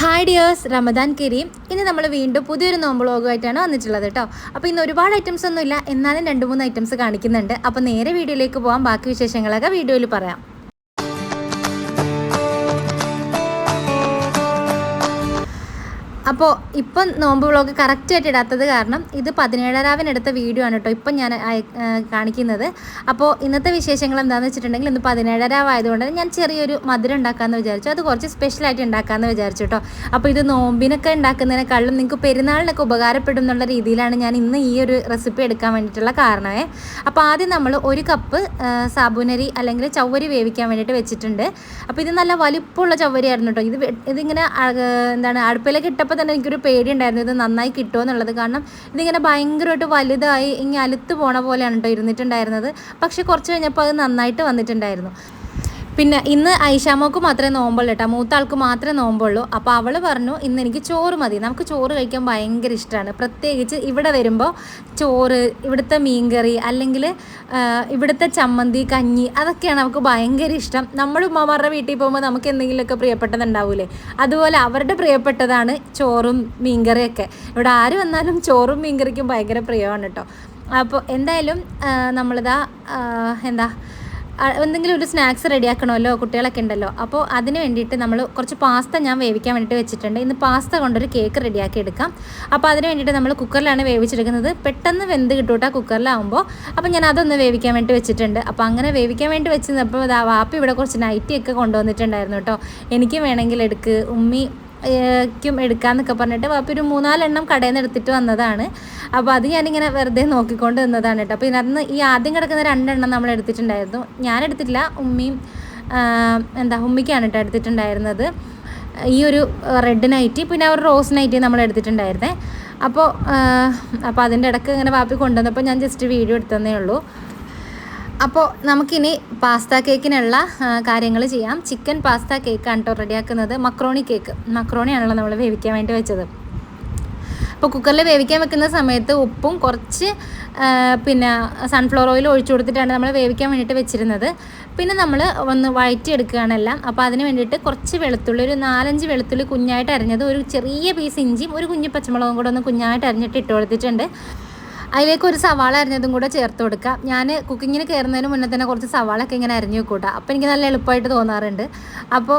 Hi dears Ramadan Kareem ഇന്ന് നമ്മൾ വീണ്ടും പുതിയൊരു നോമ്പ് വ്ളോഗുമായിട്ടാണ് വന്നിട്ടുള്ളത് കേട്ടോ. അപ്പോൾ ഇന്ന് ഒരുപാട് ഐറ്റംസ് ഒന്നുമില്ല. എന്നാലും രണ്ട് മൂന്ന് ഐറ്റംസ് കാണിക്കുന്നുണ്ട്. അപ്പോൾ നേരെ വീഡിയോയിലേക്ക് പോകാം ബാക്കി വിശേഷങ്ങളൊക്കെ വീഡിയോയിൽ പറയാം. അപ്പോൾ ഇപ്പം നോമ്പ് വ്ളോഗ് കറക്റ്റായിട്ട് ഇടാത്തത് കാരണം ഇത് പതിനേഴരാവിനെടുത്ത വീഡിയോ ആണ് കേട്ടോ ഇപ്പം ഞാൻ കാണിക്കുന്നത്. അപ്പോൾ ഇന്നത്തെ വിശേഷങ്ങൾ എന്താണെന്ന് വെച്ചിട്ടുണ്ടെങ്കിൽ ഇന്ന് പതിനേഴരാവായതുകൊണ്ട് ഞാൻ ചെറിയൊരു മധുരം ഉണ്ടാക്കാമെന്ന് വിചാരിച്ചു. അത് കുറച്ച് സ്പെഷ്യലായിട്ട് ഉണ്ടാക്കാമെന്ന് വിചാരിച്ചു കേട്ടോ അപ്പോൾ ഇത് നോമ്പിനൊക്കെ ഉണ്ടാക്കുന്നതിനേക്കാളും നിങ്ങൾക്ക് പെരുന്നാളിനൊക്കെ ഉപകാരപ്പെടും എന്നുള്ള രീതിയിലാണ് ഞാൻ ഇന്ന് ഈ ഒരു റെസിപ്പി എടുക്കാൻ വേണ്ടിയിട്ടുള്ള കാരണമേ. അപ്പോൾ ആദ്യം നമ്മൾ ഒരു കപ്പ് സാബുനരി അല്ലെങ്കിൽ ചവ്വരി വേവിക്കാൻ വേണ്ടിയിട്ട് വെച്ചിട്ടുണ്ട്. അപ്പോൾ ഇത് നല്ല വലിപ്പമുള്ള ചവ്വരിയായിരുന്നു കേട്ടോ ഇത് ഇതിങ്ങനെ എന്താണ് അടുപ്പിലേക്ക് ഇട്ടപ്പോൾ തന്നെ എനിക്കൊരു പേടി ഇത് നന്നായി കിട്ടുമോ എന്നുള്ളത്. കാരണം ഇതിങ്ങനെ ഭയങ്കരമായിട്ട് വലുതായി ഇങ്ങനെ അലുത്ത് പോണ പോലെയാണ് കേട്ടോ ഇരുന്നിട്ടുണ്ടായിരുന്നത്. പക്ഷേ കുറച്ച് കഴിഞ്ഞപ്പോൾ അത് നന്നായിട്ട് വന്നിട്ടുണ്ടായിരുന്നു. പിന്നെ ഇന്ന് ഐഷാമോക്ക് മാത്രമേ നോമ്പുള്ളൂ കേട്ടോ മൂത്ത ആൾക്ക് മാത്രമേ നോമ്പുള്ളൂ. അപ്പോൾ അവൾ പറഞ്ഞു ഇന്ന് എനിക്ക് ചോറ് മതി. നമുക്ക് ചോറ് കഴിക്കാൻ ഭയങ്കര ഇഷ്ടമാണ് പ്രത്യേകിച്ച് ഇവിടെ വരുമ്പോൾ ചോറ് ഇവിടുത്തെ മീൻകറി അല്ലെങ്കിൽ ഇവിടുത്തെ ചമ്മന്തി കഞ്ഞി അതൊക്കെയാണ് നമുക്ക് ഭയങ്കര ഇഷ്ടം. നമ്മൾ ഉമ്മമാരുടെ വീട്ടിൽ പോകുമ്പോൾ നമുക്ക് എന്തെങ്കിലുമൊക്കെ പ്രിയപ്പെട്ടതുണ്ടാവൂലേ അതുപോലെ അവരുടെ പ്രിയപ്പെട്ടതാണ് ചോറും മീൻകറിയൊക്കെ ഇവിടെ ആര് വന്നാലും ചോറും മീൻകറിക്കും ഭയങ്കര പ്രിയമാണ് കേട്ടോ അപ്പോൾ എന്തായാലും നമ്മളിതാ എന്താ എന്തെങ്കിലും ഒരു സ്നാക്സ് റെഡിയാക്കണമല്ലോ കുട്ടികളൊക്കെ ഉണ്ടല്ലോ. അപ്പോൾ അതിന് വേണ്ടിയിട്ട് നമ്മൾ കുറച്ച് പാസ്ത ഞാൻ വേവിക്കാൻ വേണ്ടിയിട്ട് വെച്ചിട്ടുണ്ട്. ഇന്ന് പാസ്ത കൊണ്ടൊരു കേക്ക് റെഡിയാക്കി എടുക്കാം. അപ്പോൾ അതിന് വേണ്ടിയിട്ട് നമ്മൾ കുക്കറിലാണ് വേവിച്ചെടുക്കുന്നത്. പെട്ടെന്ന് വെന്ത് കിട്ടൂട്ടാ കുക്കറിലാവുമ്പോൾ അപ്പോൾ ഞാൻ അതൊന്ന് വേവിക്കാൻ വേണ്ടി വെച്ചിട്ടുണ്ട്. അപ്പോൾ അങ്ങനെ വേവിക്കാൻ വേണ്ടി വെച്ചിരുന്നപ്പോൾ ഇതാ വാപ്പി ഇവിടെ കുറച്ച് നൈറ്റിയൊക്കെ കൊണ്ടുവന്നിട്ടുണ്ടായിരുന്നു കേട്ടോ. എനിക്ക് വേണമെങ്കിൽ എടുക്ക്. ഉമ്മി ക്കും എടുക്കാന്നൊക്കെ പറഞ്ഞിട്ട് വാപ്പി ഒരു മൂന്നാലെണ്ണം കടയിൽ നിന്ന് എടുത്തിട്ട് വന്നതാണ്. അപ്പോൾ അത് ഞാനിങ്ങനെ വെറുതെ നോക്കിക്കൊണ്ട് നിന്നതാണ് കേട്ടോ. അപ്പോൾ ഇതിനകത്ത് ഈ ആദ്യം കിടക്കുന്ന രണ്ടെണ്ണം നമ്മൾ എടുത്തിട്ടുണ്ടായിരുന്നു. ഞാൻ എടുത്തിട്ടില്ല ഉമ്മയും എന്താ ഉമ്മിക്കാണ് കേട്ടോ എടുത്തിട്ടുണ്ടായിരുന്നത്. ഈ ഒരു റെഡ് നൈറ്റി പിന്നെ ഒരു റോസ് നൈറ്റി നമ്മൾ എടുത്തിട്ടുണ്ടായിരുന്നേ. അപ്പോൾ അപ്പോൾ അതിന്റെ ഇടയ്ക്ക് ഇങ്ങനെ വാപ്പി കൊണ്ടുവന്നപ്പോൾ ഞാൻ ജസ്റ്റ് വീഡിയോ എടുത്തതന്നേ ഉള്ളൂ. അപ്പോൾ നമുക്കിനി പാസ്ത കേക്കിനുള്ള കാര്യങ്ങൾ ചെയ്യാം. ചിക്കൻ പാസ്ത കേക്കാണ് കേട്ടോ റെഡിയാക്കുന്നത്. Macaroni cake. മക്രോണിയാണല്ലോ നമ്മൾ വേവിക്കാൻ വേണ്ടി വെച്ചത്. അപ്പോൾ കുക്കറിൽ വേവിക്കാൻ വെക്കുന്ന സമയത്ത് ഉപ്പും കുറച്ച് പിന്നെ സൺഫ്ലവർ ഓയിൽ ഒഴിച്ചു കൊടുത്തിട്ടാണ് നമ്മൾ വേവിക്കാൻ വേണ്ടിയിട്ട് വെച്ചിരുന്നത്. പിന്നെ നമ്മൾ ഒന്ന് വഴറ്റി എടുക്കുകയാണെല്ലാം അപ്പോൾ അതിന് വേണ്ടിയിട്ട് കുറച്ച് വെളുത്തുള്ളി ഒരു നാലഞ്ച് വെളുത്തുള്ളി കുഞ്ഞായിട്ട് അരിഞ്ഞത് ഒരു ചെറിയ പീസ് ഇഞ്ചിയും ഒരു കുഞ്ഞു പച്ചമുളകും കൂടെ ഒന്ന് കുഞ്ഞായിട്ട് അരിഞ്ഞിട്ട് ഇട്ട് കൊടുത്തിട്ടുണ്ട്. അതിലേക്ക് ഒരു സവാള അരിഞ്ഞതും കൂടെ ചേർത്ത് കൊടുക്കുക ഞാൻ കുക്കിങ്ങിന് കയറുന്നതിന് മുന്നേ തന്നെ കുറച്ച് സവാളൊക്കെ ഇങ്ങനെ അരിഞ്ഞു വെക്കൂട്ടാ. അപ്പോൾ എനിക്ക് നല്ല എളുപ്പമായിട്ട് തോന്നാറുണ്ട്. അപ്പോൾ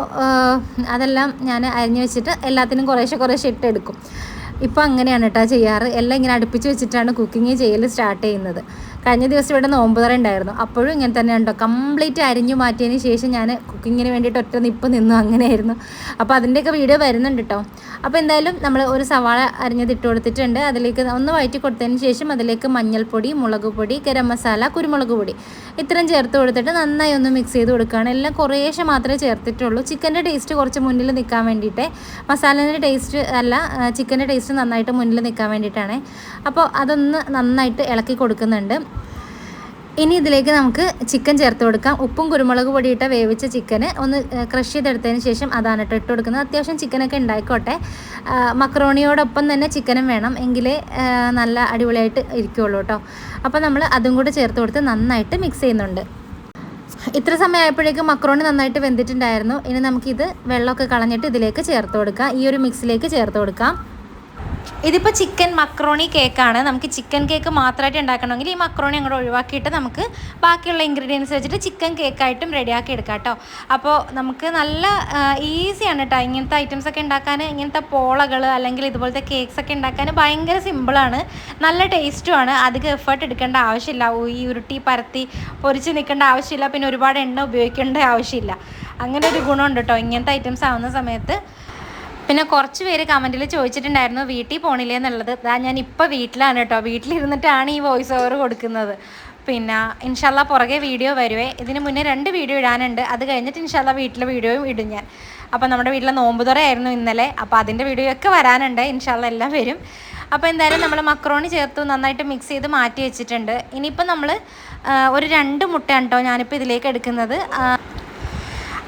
അതെല്ലാം ഞാൻ അരിഞ്ഞു വെച്ചിട്ട് എല്ലാത്തിനും കുറേശ്ശെ കുറേശ്ശെ ഇട്ടെടുക്കും ഇപ്പോൾ അങ്ങനെയാണ് കേട്ടോ ചെയ്യാറ്. എല്ലാം ഇങ്ങനെ അടുപ്പിച്ച് വെച്ചിട്ടാണ് കുക്കിങ് ചെയ്യൽ സ്റ്റാർട്ട് ചെയ്യുന്നത്. കഴിഞ്ഞ ദിവസം ഇവിടെ നോമ്പുതറ ഉണ്ടായിരുന്നു. അപ്പോഴും ഇങ്ങനെ തന്നെ ഉണ്ടോ? കംപ്ലീറ്റ് അരിഞ്ഞു മാറ്റിയതിന് ശേഷം ഞാൻ കുക്കിങ്ങിന് വേണ്ടിയിട്ട് ഒറ്റ നിപ്പ് നിന്നു. അങ്ങനെയായിരുന്നു. അപ്പോൾ അതിന്റെയൊക്കെ വീഡിയോ വരുന്നുണ്ട് കേട്ടോ അപ്പോൾ എന്തായാലും നമ്മൾ ഒരു സവാള അരിഞ്ഞത് ഇട്ട് കൊടുത്തിട്ടുണ്ട്. അതിലേക്ക് ഒന്ന് വഴറ്റി കൊടുത്തതിന് ശേഷം അതിലേക്ക് മഞ്ഞൾപ്പൊടി മുളക് പൊടി ഗരം മസാല കുരുമുളക് പൊടി ഇത്രയും ചേർത്ത് കൊടുത്തിട്ട് നന്നായി ഒന്ന് മിക്സ് ചെയ്ത് കൊടുക്കുകയാണ്. എല്ലാം കുറേശ്ശെ മാത്രമേ ചേർത്തിട്ടുള്ളൂ. ചിക്കന്റെ ടേസ്റ്റ് കുറച്ച് മുന്നിൽ നിൽക്കാൻ വേണ്ടിയിട്ട് മസാലേന്റെ ടേസ്റ്റ് അല്ല ചിക്കന്റെ ടേസ്റ്റ് നന്നായിട്ട് മുന്നിൽ നിൽക്കാൻ വേണ്ടിയിട്ടാണ്. അപ്പോൾ അതൊന്ന് നന്നായിട്ട് ഇളക്കി കൊടുക്കുന്നുണ്ട്. ഇനി ഇതിലേക്ക് നമുക്ക് ചിക്കൻ ചേർത്ത് കൊടുക്കാം. ഉപ്പും കുരുമുളക് പൊടിയിട്ട വേവിച്ച ചിക്കന് ഒന്ന് ക്രഷ് ചെയ്തെടുത്തതിന് ശേഷം അതാണ് കേട്ടോ ഇട്ട് കൊടുക്കുന്നത്. അത്യാവശ്യം ചിക്കനൊക്കെ ഉണ്ടായിക്കോട്ടെ. മക്രോണിയോടൊപ്പം തന്നെ ചിക്കനും വേണം എങ്കിലേ നല്ല അടിപൊളിയായിട്ട് ഇരിക്കുകയുള്ളൂ കേട്ടോ അപ്പോൾ നമ്മൾ അതും കൂടെ ചേർത്ത് കൊടുത്ത് നന്നായിട്ട് മിക്സ് ചെയ്യുന്നുണ്ട്. ഇത്ര സമയമായപ്പോഴേക്കും മക്രോണി നന്നായിട്ട് വെന്തിട്ടുണ്ടായിരുന്നു. ഇനി നമുക്കിത് വെള്ളമൊക്കെ കളഞ്ഞിട്ട് ഇതിലേക്ക് ചേർത്ത് കൊടുക്കാം. ഈ ഒരു മിക്സിലേക്ക് ചേർത്ത് കൊടുക്കാം. ഇതിപ്പോൾ ചിക്കൻ മക്രോണി കേക്കാണ്. നമുക്ക് ചിക്കൻ കേക്ക് മാത്രമായിട്ട് ഉണ്ടാക്കണമെങ്കിൽ ഈ മക്രോണി അങ്ങോട്ട് ഒഴിവാക്കിയിട്ട് നമുക്ക് ബാക്കിയുള്ള ഇൻഗ്രീഡിയൻസ് വെച്ചിട്ട് ചിക്കൻ കേക്കായിട്ടും റെഡിയാക്കി എടുക്കാം കേട്ടോ. അപ്പോൾ നമുക്ക് നല്ല ഈസിയാണ് കേട്ടോ ഇങ്ങനത്തെ ഐറ്റംസ് ഒക്കെ ഉണ്ടാക്കാൻ ഇങ്ങനത്തെ പോളകൾ അല്ലെങ്കിൽ ഇതുപോലത്തെ കേക്ക്സ് ഒക്കെ ഉണ്ടാക്കാൻ ഭയങ്കര സിമ്പിളാണ് നല്ല ടേസ്റ്റുമാണ് അധികം എഫേർട്ട് എടുക്കേണ്ട ആവശ്യമില്ല. ഈ ഉരുട്ടി പരത്തി പൊരിച്ച് നിൽക്കേണ്ട ആവശ്യമില്ല. പിന്നെ ഒരുപാട് എണ്ണ ഉപയോഗിക്കേണ്ട ആവശ്യമില്ല. അങ്ങനെ ഒരു ഗുണമുണ്ട് കേട്ടോ ഇങ്ങനത്തെ ഐറ്റംസ് ആവുന്ന സമയത്ത് പിന്നെ കുറച്ച് പേര് കമന്റിൽ ചോദിച്ചിട്ടുണ്ടായിരുന്നു വീട്ടിൽ പോണില്ലേ എന്നുള്ളത്? ദാ ഞാൻ ഇപ്പോൾ വീട്ടിലാണ് കേട്ടോ വീട്ടിലിരുന്നിട്ടാണ് ഈ വോയിസ് ഓവർ കൊടുക്കുന്നത്. പിന്നെ ഇൻഷാല്ല പുറകെ വീഡിയോ വരുവേ. ഇതിന് മുന്നേ രണ്ട് വീഡിയോ ഇടാനുണ്ട്. അത് കഴിഞ്ഞിട്ട് ഇൻഷാല്ല വീട്ടിലെ വീഡിയോയും ഇടും ഞാൻ. അപ്പോൾ നമ്മുടെ വീട്ടിലെ നോമ്പുതുറയായിരുന്നു ഇന്നലെ. അപ്പോൾ അതിന്റെ വീഡിയോ ഒക്കെ വരാനുണ്ട്. ഇൻഷാല്ല എല്ലാം വരും. അപ്പോൾ എന്തായാലും നമ്മൾ മക്രോണി ചേർത്ത് നന്നായിട്ട് മിക്സ് ചെയ്ത് മാറ്റി വെച്ചിട്ടുണ്ട്. ഇനിയിപ്പോൾ നമ്മൾ ഒരു രണ്ട് മുട്ടയാണ് കേട്ടോ ഞാനിപ്പോൾ ഇതിലേക്ക് എടുക്കുന്നത്.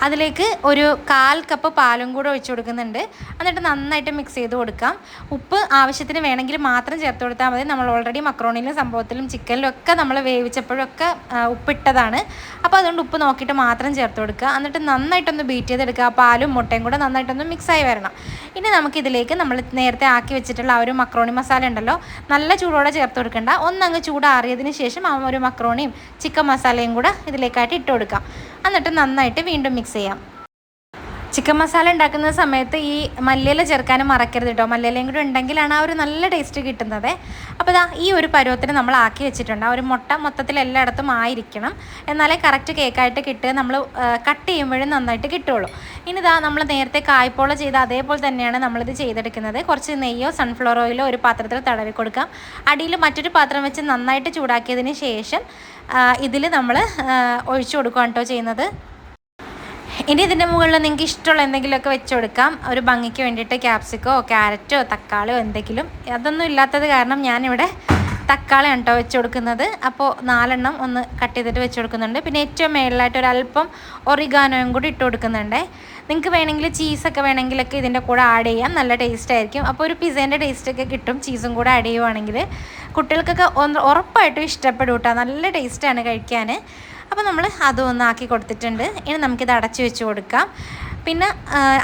അതിലേക്ക് ഒരു കാൽ കപ്പ് പാലും കൂടെ ഒഴിച്ച് കൊടുക്കുന്നുണ്ട്. എന്നിട്ട് നന്നായിട്ട് മിക്സ് ചെയ്ത് കൊടുക്കാം. ഉപ്പ് ആവശ്യത്തിന് വേണമെങ്കിൽ മാത്രം ചേർത്ത് കൊടുത്താൽ മതി. നമ്മൾ ഓൾറെഡി മക്രോണിയിലും സംഭവത്തിലും ചിക്കനിലും ഒക്കെ നമ്മൾ വേവിച്ചപ്പോഴൊക്കെ ഉപ്പിട്ടതാണ്. അപ്പോൾ അതുകൊണ്ട് ഉപ്പ് നോക്കിയിട്ട് മാത്രം ചേർത്ത് കൊടുക്കുക. എന്നിട്ട് നന്നായിട്ടൊന്ന് ബീറ്റ് ചെയ്തെടുക്കുക. പാലും മുട്ടയും കൂടെ നന്നായിട്ടൊന്ന് മിക്സായി വരണം. ഇനി നമുക്കിതിലേക്ക് നമ്മൾ നേരത്തെ ആക്കി വെച്ചിട്ടുള്ള ആ ഒരു മക്രോണി മസാല ഉണ്ടല്ലോ നല്ല ചൂടോടെ ചേർത്ത് കൊടുക്കേണ്ട. ഒന്നങ്ങ് ചൂടാറിയതിന് ശേഷം ആ ഒരു മക്രോണിയും ചിക്കൻ മസാലയും കൂടെ ഇതിലേക്കായിട്ട് ഇട്ട് കൊടുക്കാം. എന്നിട്ട് നന്നായിട്ട് വീണ്ടും മിക്സ് ചെയ്യാം. ചിക്കൻ മസാല ഉണ്ടാക്കുന്ന സമയത്ത് ഈ മല്ലിയില ചേർക്കാനും മറക്കരുത് കേട്ടോ. മല്ലിയിലയും കൂടി ഉണ്ടെങ്കിലാണ് ആ ഒരു നല്ല ടേസ്റ്റ് കിട്ടുന്നത്. അപ്പോൾ ഇതാ ഈ ഒരു പരുവത്തിന് നമ്മൾ ആക്കി വെച്ചിട്ടുണ്ട്. ആ ഒരു മുട്ട മൊത്തത്തിൽ എല്ലായിടത്തും ആയിരിക്കണം. എന്നാലേ കറക്റ്റ് കേക്കായിട്ട് കിട്ടുക. നമ്മൾ കട്ട് ചെയ്യുമ്പോഴും നന്നായിട്ട് കിട്ടുള്ളൂ ഇനി ഇതാ നമ്മൾ നേരത്തെ കായ്പോള ചെയ്ത അതേപോലെ തന്നെയാണ് നമ്മളിത് ചെയ്തെടുക്കുന്നത്. കുറച്ച് നെയ്യോ സൺഫ്ലവർ ഓയിലോ ഒരു പാത്രത്തിൽ തടവി കൊടുക്കാം. അടിയിൽ മറ്റൊരു പാത്രം വെച്ച് നന്നായിട്ട് ചൂടാക്കിയതിന് ശേഷം ഇതിൽ നമ്മൾ ഒഴിച്ചു കൊടുക്കുകയാണ് കേട്ടോ ചെയ്യുന്നത്. ഇനി ഇതിന്റെ മുകളിൽ നിങ്ങൾക്ക് ഇഷ്ടമുള്ള എന്തെങ്കിലുമൊക്കെ വെച്ച് കൊടുക്കാം. ഒരു ഭംഗിക്ക് വേണ്ടിയിട്ട് ക്യാപ്സിക്കോ ക്യാരറ്റോ തക്കാളിയോ എന്തെങ്കിലും. അതൊന്നും ഇല്ലാത്തത് കാരണം ഞാനിവിടെ തക്കാളി കേട്ടോ വെച്ച് കൊടുക്കുന്നത്. അപ്പോൾ നാലെണ്ണം ഒന്ന് കട്ട് ചെയ്തിട്ട് വെച്ച് കൊടുക്കുന്നുണ്ട്. പിന്നെ ഏറ്റവും മേളിലായിട്ട് അല്പം ഒറിഗാനോയും കൂടി ഇട്ട് കൊടുക്കുന്നുണ്ട്. നിങ്ങൾക്ക് വേണമെങ്കിൽ ചീസൊക്കെ വേണമെങ്കിലൊക്കെ ഇതിന്റെ കൂടെ ആഡ് ചെയ്യാം. നല്ല ടേസ്റ്റ് ആയിരിക്കും. അപ്പോൾ ഒരു പിസ്സേന്റെ ടേസ്റ്റൊക്കെ കിട്ടും. ചീസും കൂടെ ആഡ് ചെയ്യുവാണെങ്കിൽ കുട്ടികൾക്കൊക്കെ ഉറപ്പായിട്ടും ഇഷ്ടപ്പെടും കേട്ടോ. നല്ല ടേസ്റ്റാണ് കഴിക്കാൻ അപ്പോൾ നമ്മൾ അതൊന്ന് ആക്കി കൊടുത്തിട്ടുണ്ട്. ഇനി നമുക്കിത് അടച്ചു വെച്ച് കൊടുക്കാം. പിന്നെ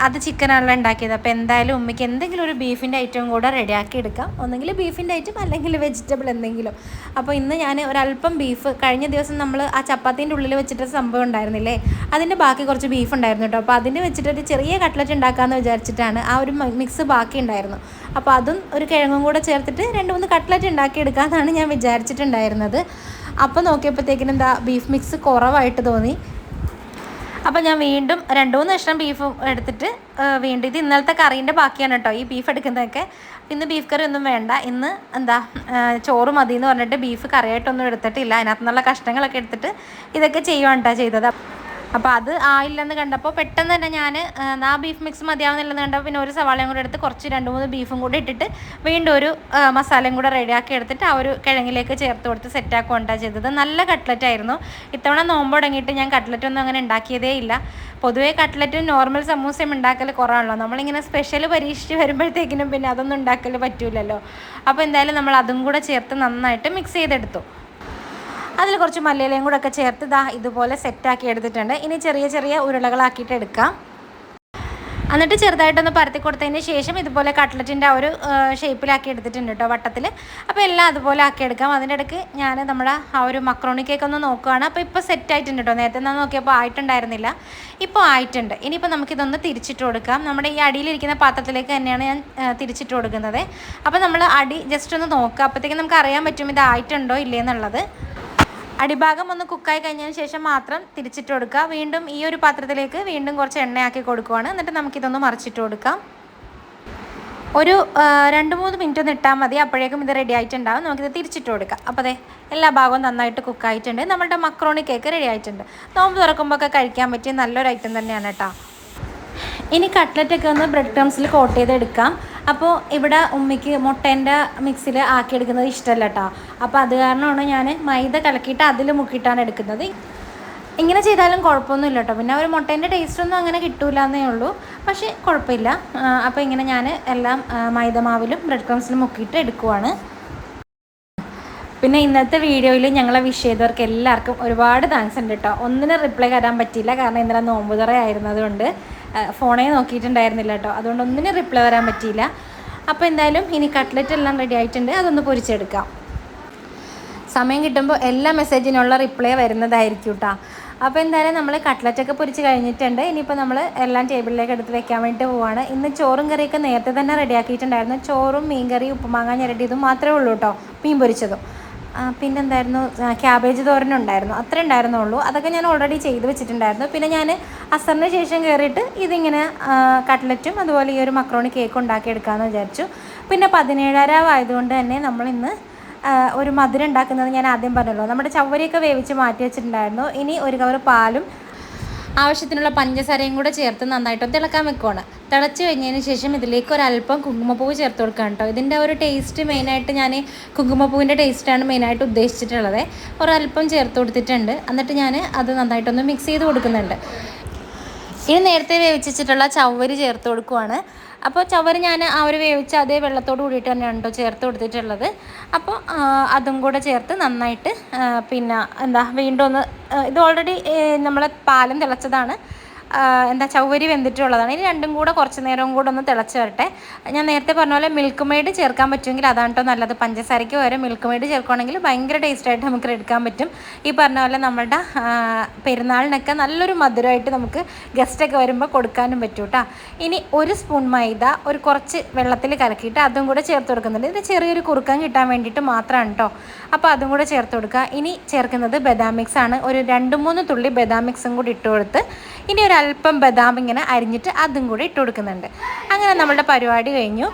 അത് ചിക്കനാണല്ലോ ഉണ്ടാക്കിയത്. അപ്പോൾ എന്തായാലും ഉമ്മയ്ക്ക് എന്തെങ്കിലും ഒരു ബീഫിന്റെ ഐറ്റം കൂടെ റെഡിയാക്കി എടുക്കാം. ഒന്നെങ്കിൽ ബീഫിന്റെ ഐറ്റം അല്ലെങ്കിൽ വെജിറ്റബിൾ എന്തെങ്കിലും. അപ്പോൾ ഇന്ന് ഞാൻ ഒരല്പം ബീഫ് കഴിഞ്ഞ ദിവസം നമ്മൾ ആ ചപ്പാത്തിന്റെ ഉള്ളിൽ വെച്ചിട്ട് സംഭവം ഉണ്ടായിരുന്നില്ലേ? അതിന്റെ ബാക്കി കുറച്ച് ബീഫ് ഉണ്ടായിരുന്നു കേട്ടോ. അപ്പോൾ അതിന് വെച്ചിട്ട് ഒരു ചെറിയ കട്ട്ലറ്റ് ഉണ്ടാക്കാമെന്ന് വിചാരിച്ചിട്ടാണ് ആ ഒരു മിക്സ് ബാക്കി ഉണ്ടായിരുന്നു. അപ്പോൾ അതും ഒരു കിഴങ്ങും കൂടെ ചേർത്തിട്ട് രണ്ട് മൂന്ന് കട്ട്ലറ്റ് ഉണ്ടാക്കി ഉണ്ടാക്കിയെടുക്കാമെന്നാണ് ഞാൻ വിചാരിച്ചിട്ടുണ്ടായിരുന്നത്. അപ്പോൾ നോക്കിയപ്പോഴത്തേക്കിനും എന്താ ബീഫ് മിക്സ് കുറവായിട്ട് തോന്നി. അപ്പോൾ ഞാൻ വീണ്ടും രണ്ട് മൂന്ന് കഷ്ണം ബീഫ് എടുത്തിട്ട് വീണ്ടും ഇത് ഇന്നലത്തെ കറീന്റെ ബാക്കിയാണ് കേട്ടോ ഈ ബീഫ് എടുക്കുന്നതൊക്കെ. ഇന്ന് ബീഫ് കറി ഒന്നും വേണ്ട. ഇന്ന് എന്താ ചോറ് മതി എന്ന് പറഞ്ഞിട്ട് ബീഫ് കറിയായിട്ടൊന്നും എടുത്തിട്ടില്ല. അതിനകത്തുനിന്നുള്ള കഷ്ണങ്ങളൊക്കെ എടുത്തിട്ട് ഇതൊക്കെ ചെയ്യുവാണ് കേട്ടോ ചെയ്തത്. അപ്പോൾ അത് ആയില്ലെന്ന് കണ്ടപ്പോൾ പെട്ടെന്ന് തന്നെ ഞാൻ ആ ബീഫ് മിക്സ് മതിയാവുന്നില്ലെന്ന് കണ്ടപ്പോൾ പിന്നെ ഒരു സവാളയും കൂടെ എടുത്ത് കുറച്ച് രണ്ട് മൂന്ന് ബീഫും കൂടെ ഇട്ടിട്ട് വീണ്ടും ഒരു മസാലയും കൂടെ റെഡിയാക്കി എടുത്തിട്ട് ആ ഒരു കിഴങ്ങിലേക്ക് ചേർത്ത് കൊടുത്ത് സെറ്റാക്കുകൊണ്ടാണ് ചെയ്തത്. നല്ല കട്ട്ലറ്റ് ആയിരുന്നു. ഇത്തവണ നോമ്പ് തുടങ്ങിയിട്ട് ഞാൻ കട്ട്ലറ്റ് ഒന്നും അങ്ങനെ ഉണ്ടാക്കിയതേ ഇല്ല. പൊതുവേ കട്ട്ലറ്റും നോർമൽ സമൂസയും ഉണ്ടാക്കൽ കുറവാണല്ലോ. നമ്മളിങ്ങനെ സ്പെഷ്യൽ പരീക്ഷിച്ച് വരുമ്പോഴത്തേക്കിനും പിന്നെ അതൊന്നും ഉണ്ടാക്കൽ പറ്റൂലല്ലോ. അപ്പോൾ എന്തായാലും നമ്മൾ അതും കൂടെ ചേർത്ത് നന്നായിട്ട് മിക്സ് ചെയ്തെടുത്തു. അതിൽ കുറച്ച് മല്ലിയിലയും കൂടെ ഒക്കെ ചേർത്ത് ഇതാ ഇതുപോലെ സെറ്റാക്കി എടുത്തിട്ടുണ്ട്. ഇനി ചെറിയ ചെറിയ ഉരുളകളാക്കിയിട്ട് എടുക്കാം. എന്നിട്ട് ചെറുതായിട്ടൊന്ന് പരത്തി കൊടുത്തതിന് ശേഷം ഇതുപോലെ കട്ട്ലറ്റിന്റെ ആ ഒരു ഷേപ്പിലാക്കി എടുത്തിട്ടുണ്ട് കേട്ടോ വട്ടത്തിൽ അപ്പോൾ എല്ലാം അതുപോലെ ആക്കി എടുക്കാം. അതിന്റെ ഇടയ്ക്ക് ഞാൻ നമ്മുടെ ആ ഒരു മക്രോണി കേക്ക് ഒന്ന് നോക്കുകയാണ് അപ്പോൾ ഇപ്പോൾ സെറ്റ് ആയിട്ടുണ്ട് കേട്ടോ നേരത്തെ ഞാൻ നോക്കിയപ്പോൾ ആയിട്ടുണ്ടായിരുന്നില്ല. ഇപ്പോൾ ആയിട്ടുണ്ട്. ഇനിയിപ്പോൾ നമുക്കിതൊന്ന് തിരിച്ചിട്ട് കൊടുക്കാം. നമ്മുടെ ഈ അടിയിലിരിക്കുന്ന പാത്രത്തിലേക്ക് തന്നെയാണ് ഞാൻ തിരിച്ചിട്ട് കൊടുക്കുന്നത്. അപ്പോൾ നമ്മൾ അടി ജസ്റ്റ് ഒന്ന് നോക്കുക അപ്പോഴത്തേക്കും നമുക്ക് അറിയാൻ പറ്റും ഇത് ആയിട്ടുണ്ടോ ഇല്ലേ എന്നുള്ളത്. അടിഭാഗം ഒന്ന് കുക്കായി കഴിഞ്ഞതിന് ശേഷം മാത്രം തിരിച്ചിട്ട് കൊടുക്കുക. വീണ്ടും ഈ ഒരു പാത്രത്തിലേക്ക് വീണ്ടും കുറച്ച് എണ്ണയാക്കി കൊടുക്കുവാണ്. എന്നിട്ട് നമുക്കിതൊന്ന് മറിച്ചിട്ട് കൊടുക്കാം. ഒരു രണ്ട് മൂന്ന് മിനിറ്റ് ഒന്ന് ഇട്ടാൽ മതി. അപ്പോഴേക്കും ഇത് റെഡി ആയിട്ടുണ്ടാവും. നമുക്കിത് തിരിച്ചിട്ട് കൊടുക്കാം. അപ്പോൾ അതെ എല്ലാ ഭാഗവും നന്നായിട്ട് കുക്കായിട്ടുണ്ട്. നമ്മുടെ മക്രോണി കേക്ക് റെഡി ആയിട്ടുണ്ട്. നോമ്പ് തുറക്കുമ്പോൾ ഒക്കെ കഴിക്കാൻ പറ്റിയ നല്ലൊരു ഐറ്റം തന്നെയാണ് കേട്ടോ. ഇനി കട്ട്ലറ്റൊക്കെ ഒന്ന് ബ്രെഡ് ക്രംസിൽ കോട്ട് ചെയ്തെടുക്കാം. അപ്പോൾ ഇവിടെ ഉമ്മയ്ക്ക് മുട്ടേന്റെ മിക്സിൽ ആക്കിയെടുക്കുന്നത് ഇഷ്ടമല്ല കേട്ടോ അപ്പോൾ അത് കാരണമാണ് ഞാൻ മൈദ കലക്കിയിട്ട് അതിൽ മുക്കിയിട്ടാണ് എടുക്കുന്നത്. ഇങ്ങനെ ചെയ്താലും കുഴപ്പമൊന്നുമില്ല കേട്ടോ പിന്നെ ഒരു മുട്ടേന്റെ ടേസ്റ്റ് ഒന്നും അങ്ങനെ കിട്ടൂല എന്നേ ഉള്ളൂ. പക്ഷേ കുഴപ്പമില്ല. അപ്പോൾ ഇങ്ങനെ ഞാൻ എല്ലാം മൈദമാവിലും മൈദ മാവിലും ബ്രെഡ് ക്രംസിലും മുക്കിയിട്ട് എടുക്കുവാണ്. പിന്നെ ഇന്നത്തെ വീഡിയോയിൽ ഞങ്ങളെ വിഷ് ചെയ്തവർക്ക് എല്ലാവർക്കും ഒരുപാട് താങ്ക്സ് ഉണ്ട് കേട്ടോ ഒന്നിനും റിപ്ലൈ തരാൻ പറ്റിയില്ല. കാരണം ഇന്നലെ നോമ്പുതറ ആയിരുന്നതുകൊണ്ട് ഫോണേ നോക്കിയിട്ടുണ്ടായിരുന്നില്ല കേട്ടോ അതുകൊണ്ട് ഒന്നിനും റിപ്ലൈ തരാൻ പറ്റിയില്ല. അപ്പോൾ എന്തായാലും ഇനി കട്ട്ലറ്റ് എല്ലാം റെഡി ആയിട്ടുണ്ട്. അതൊന്ന് പൊരിച്ചെടുക്കാം. സമയം കിട്ടുമ്പോൾ എല്ലാ മെസ്സേജിനുള്ള റിപ്ലൈ വരുന്നതായിരിക്കും കേട്ടോ അപ്പോൾ എന്തായാലും നമ്മൾ കട്ട്ലറ്റൊക്കെ പൊരിച്ച് കഴിഞ്ഞിട്ടുണ്ട്. ഇനിയിപ്പോൾ നമ്മൾ എല്ലാം ടേബിളിലേക്ക് എടുത്ത് വെക്കാൻ വേണ്ടി പോവാണ്. ഇന്ന് ചോറും കറിയൊക്കെ നേരത്തെ തന്നെ റെഡിയാക്കിയിട്ടുണ്ടായിരുന്നു ചോറും മീൻ കറി ഉപ്പുമാങ്ങ ഞരട്ടിയതും മാത്രമേ ഉള്ളൂ കേട്ടോ മീൻ പൊരിച്ചതും. പിന്നെന്തായിരുന്നു? ക്യാബേജ് തോരൻ ഉണ്ടായിരുന്നു. അത്രേ ഉണ്ടായിരുന്നുള്ളൂ. അതൊക്കെ ഞാൻ ഓൾറെഡി ചെയ്ത് വെച്ചിട്ടുണ്ടായിരുന്നു. പിന്നെ ഞാൻ അസറിന് ശേഷം കയറിയിട്ട് ഇതിങ്ങനെ കട്ട്ലറ്റും അതുപോലെ ഈ ഒരു മക്രോണി കേക്ക് ഉണ്ടാക്കിയെടുക്കാമെന്ന് വിചാരിച്ചു. പിന്നെ പതിനേഴാരാവ് ആയതുകൊണ്ട് തന്നെ നമ്മളിന്ന് ഒരു മധുരം ഉണ്ടാക്കുന്നത് ഞാൻ ആദ്യം പറഞ്ഞല്ലോ. നമ്മുടെ ചവറിയൊക്കെ വേവിച്ച് മാറ്റി വെച്ചിട്ടുണ്ടായിരുന്നു. ഇനി ഒരു കവർ പാലും ആവശ്യത്തിനുള്ള പഞ്ചസാരയും കൂടെ ചേർത്ത് നന്നായിട്ട് തിളക്കാൻ വെക്കുവാണ്. തിളച്ച് കഴിഞ്ഞതിന് ശേഷം ഇതിലേക്ക് ഒരല്പം കുങ്കുമപ്പൂവ് ചേർത്ത് കൊടുക്കാം കേട്ടോ. ഇതിന്റെ ഒരു ടേസ്റ്റ് മെയിനായിട്ട് ഞാൻ കുങ്കുമപ്പൂവിന്റെ ടേസ്റ്റാണ് മെയിനായിട്ട് ഉദ്ദേശിച്ചിട്ടുള്ളത്. ഒരല്പം ചേർത്ത് കൊടുത്തിട്ടുണ്ട്. എന്നിട്ട് ഞാൻ അത് നന്നായിട്ടൊന്ന് മിക്സ് ചെയ്ത് കൊടുക്കുന്നുണ്ട്. ഇനി നേരത്തെ വേവിച്ചിട്ടുള്ള ചവ്വരി ചേർത്ത് കൊടുക്കുവാണ്. അപ്പോൾ ചവർ ഞാൻ ആ ഒരു വേവിച്ച അതേ വെള്ളത്തോട് കൂടിയിട്ട് തന്നെ കേട്ടോ ചേർത്ത് കൊടുത്തിട്ടുള്ളത്. അപ്പോൾ അതും കൂടെ ചേർത്ത് നന്നായിട്ട് പിന്നെ എന്താ വീണ്ടും ഒന്ന് ഇത് ഓൾറെഡി നമ്മൾ പാലം തിളച്ചതാണ്. എന്താ ചവ്വരി വെന്തിട്ടുള്ളതാണ്. ഇനി രണ്ടും കൂടെ കുറച്ച് നേരവും കൂടെ ഒന്ന് തിളച്ച് വരട്ടെ ഞാൻ നേരത്തെ പറഞ്ഞ പോലെ മിൽക്ക് മെയ്ഡ് ചേർക്കാൻ പറ്റുമെങ്കിൽ അതാണ് കേട്ടോ നല്ലത്. പഞ്ചസാരയ്ക്ക് പകരം മിൽക്ക് മെയ്ഡ് ചേർക്കുകയാണെങ്കിൽ ഭയങ്കര ടേസ്റ്റായിട്ട് നമുക്ക് എടുക്കാൻ പറ്റും. ഈ പറഞ്ഞ പോലെ നമ്മുടെ പെരുന്നാളിനൊക്കെ നല്ലൊരു മധുരമായിട്ട് നമുക്ക് ഗസ്റ്റൊക്കെ വരുമ്പോൾ കൊടുക്കാനും പറ്റും കേട്ടോ ഇനി ഒരു സ്പൂൺ മൈദ ഒരു കുറച്ച് വെള്ളത്തിൽ കലക്കിയിട്ട് അതും കൂടെ ചേർത്ത് കൊടുക്കുന്നുണ്ട്. ഇത് ചെറിയൊരു കുറുക്കം കിട്ടാൻ വേണ്ടിയിട്ട് മാത്രമാണ് കേട്ടോ അപ്പോൾ അതും കൂടെ ചേർത്ത് കൊടുക്കുക. ഇനി ചേർക്കുന്നത് ബദാം മിക്സ് ആണ്. ഒരു രണ്ട് മൂന്ന് തുള്ളി ബദാം മിക്സും കൂടി ഇട്ട് കൊടുത്ത് ഇനി ഒരു അല്പം ബദാം ഇങ്ങനെ അരിഞ്ഞിട്ട് അതും കൂടി ഇട്ട് കൊടുക്കുന്നുണ്ട്. അങ്ങനെ നമ്മളുടെ പരിപാടി കഴിഞ്ഞു.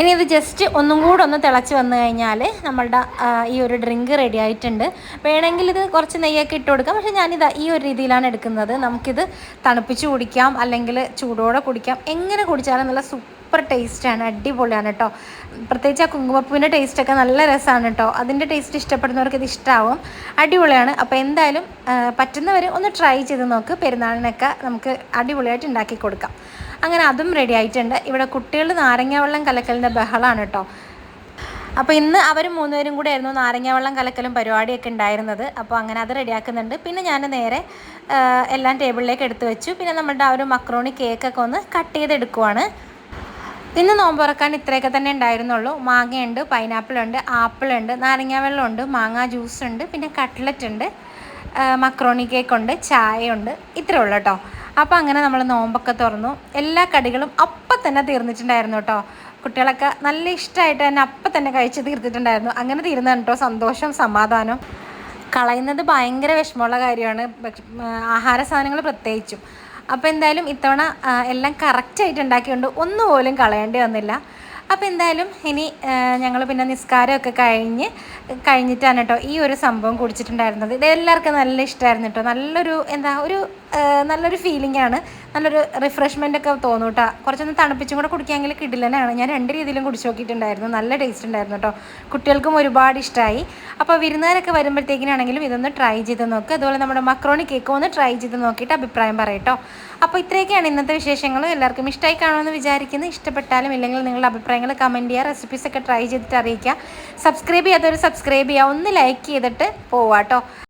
ഇനി ഇത് ജസ്റ്റ് ഒന്നും കൂടെ ഒന്ന് തിളച്ച് വന്നു കഴിഞ്ഞാൽ നമ്മളുടെ ഈ ഒരു ഡ്രിങ്ക് റെഡി ആയിട്ടുണ്ട്. വേണമെങ്കിൽ ഇത് കുറച്ച് നെയ്യൊക്കെ ഇട്ട് കൊടുക്കാം. പക്ഷേ ഞാനിത് ഈ ഒരു രീതിയിലാണ് എടുക്കുന്നത്. നമുക്കിത് തണുപ്പിച്ച് കുടിക്കാം അല്ലെങ്കിൽ ചൂടോടെ കുടിക്കാം. എങ്ങനെ കുടിച്ചാലും നല്ല സൂപ്പർ ടേസ്റ്റാണ് അടിപൊളിയാണ് കേട്ടോ പ്രത്യേകിച്ച് ആ കുങ്കുമപ്പൂവിന്റെ ടേസ്റ്റൊക്കെ നല്ല രസമാണ് കേട്ടോ അതിന്റെ ടേസ്റ്റ് ഇഷ്ടപ്പെടുന്നവർക്ക് ഇത് ഇഷ്ടമാവും അടിപൊളിയാണ്. അപ്പോൾ എന്തായാലും പറ്റുന്നവർ ഒന്ന് ട്രൈ ചെയ്ത് നോക്ക്. പെരുന്നാളിനൊക്കെ നമുക്ക് അടിപൊളിയായിട്ട് ഉണ്ടാക്കി കൊടുക്കാം. അങ്ങനെ അതും റെഡി ആയിട്ടുണ്ട്. ഇവിടെ കുട്ടികൾ നാരങ്ങ വെള്ളം കലക്കലിന്റെ ബഹളമാണ് കേട്ടോ അപ്പോൾ ഇന്ന് അവർ മൂന്നുപേരും കൂടെ ആയിരുന്നു നാരങ്ങ വെള്ളം കലക്കലും പരിപാടിയൊക്കെ ഉണ്ടായിരുന്നത്. അപ്പോൾ അങ്ങനെ അത് റെഡിയാക്കുന്നുണ്ട് പിന്നെ ഞാൻ നേരെ എല്ലാം ടേബിളിലേക്ക് എടുത്തു വെച്ചു. പിന്നെ നമ്മുടെ ആ ഒരു മക്രോണി കേക്കൊക്കെ ഒന്ന് കട്ട് ചെയ്തെടുക്കുവാണ്. ഇന്ന് നോമ്പുറക്കാൻ ഇത്രയൊക്കെ തന്നെ ഉണ്ടായിരുന്നുള്ളൂ. മാങ്ങയുണ്ട് പൈനാപ്പിൾ ഉണ്ട് ആപ്പിൾ ഉണ്ട് നാരങ്ങ വെള്ളമുണ്ട് മാങ്ങ ജ്യൂസ് ഉണ്ട് പിന്നെ കട്ട്ലറ്റ് ഉണ്ട് മക്രോണി കേക്ക് ഉണ്ട് ചായ ഉണ്ട് ഇത്രേ ഉള്ളൂ കേട്ടോ. അപ്പോൾ അങ്ങനെ നമ്മൾ നോമ്പൊക്കെ തുറന്നു. എല്ലാ കടികളും അപ്പം തന്നെ തീർന്നിട്ടുണ്ടായിരുന്നു കേട്ടോ. കുട്ടികളൊക്കെ നല്ല ഇഷ്ടമായിട്ട് തന്നെ അപ്പം തന്നെ കഴിച്ച് തീർത്തിട്ടുണ്ടായിരുന്നു. അങ്ങനെ തീരുന്നതാണ് കേട്ടോ. സന്തോഷം സമാധാനം. കളയുന്നത് ഭയങ്കര വിഷമമുള്ള കാര്യമാണ്. ആഹാര സാധനങ്ങൾ പ്രത്യേകിച്ചും. അപ്പോൾ എന്തായാലും ഇത്തവണ എല്ലാം കറക്റ്റായിട്ട് ഉണ്ടാക്കിയോണ്ട് ഒന്നുപോലും കളയേണ്ടി വന്നില്ല. അപ്പോൾ എന്തായാലും ഇനി ഞങ്ങൾ പിന്നെ നിസ്കാരമൊക്കെ കഴിഞ്ഞ് കഴിഞ്ഞിട്ടാണ് കേട്ടോ ഈ ഒരു സംഭവം കുടിച്ചിട്ടുണ്ടായിരുന്നത്. ഇത് എല്ലാവർക്കും നല്ല ഇഷ്ടമായിരുന്നു കേട്ടോ നല്ലൊരു എന്താ ഒരു നല്ലൊരു ഫീലിംഗ് ആണ്. നല്ലൊരു റിഫ്രഷ്മെന്റ് ഒക്കെ തോന്നും കേട്ടോ കുറച്ചൊന്ന് തണുപ്പിച്ചും കൂടെ കുടിക്കാമെങ്കിൽ കിടിലനാണ്. ഞാൻ രണ്ട് രീതിയിലും കുടിച്ച് നോക്കിയിട്ടുണ്ടായിരുന്നു. നല്ല ടേസ്റ്റ് ഉണ്ടായിരുന്നു കേട്ടോ കുട്ടികൾക്കും ഒരുപാട് ഇഷ്ടമായി അപ്പോൾ വിരുന്നുകാരൊക്കെ വരുമ്പോഴത്തേക്കിനാണെങ്കിലും ഇതൊന്ന് ട്രൈ ചെയ്ത് നോക്കുക അതുപോലെ നമ്മുടെ മക്രോണി കേക്കും ഒന്ന് ട്രൈ ചെയ്ത് നോക്കിയിട്ട് അഭിപ്രായം പറയട്ടോ. അപ്പോൾ ഇത്രയൊക്കെയാണ് ഇന്നത്തെ വിശേഷങ്ങൾ. എല്ലാവർക്കും ഇഷ്ടമായി കാണുമെന്ന് വിചാരിക്കുന്നു. ഇഷ്ടപ്പെട്ടാലും ഇല്ലെങ്കിൽ നിങ്ങളുടെ അഭിപ്രായങ്ങൾ കമന്റ് ചെയ്യുക. റെസിപ്പീസ് ഒക്കെ ട്രൈ ചെയ്തിട്ട് അറിയിക്കുക. സബ്സ്ക്രൈബ് ചെയ്യാത്തവർ സബ്സ്ക്രൈബ് ചെയ്യുക. ഒന്ന് ലൈക്ക് ചെയ്തിട്ട് പോവാട്ടോ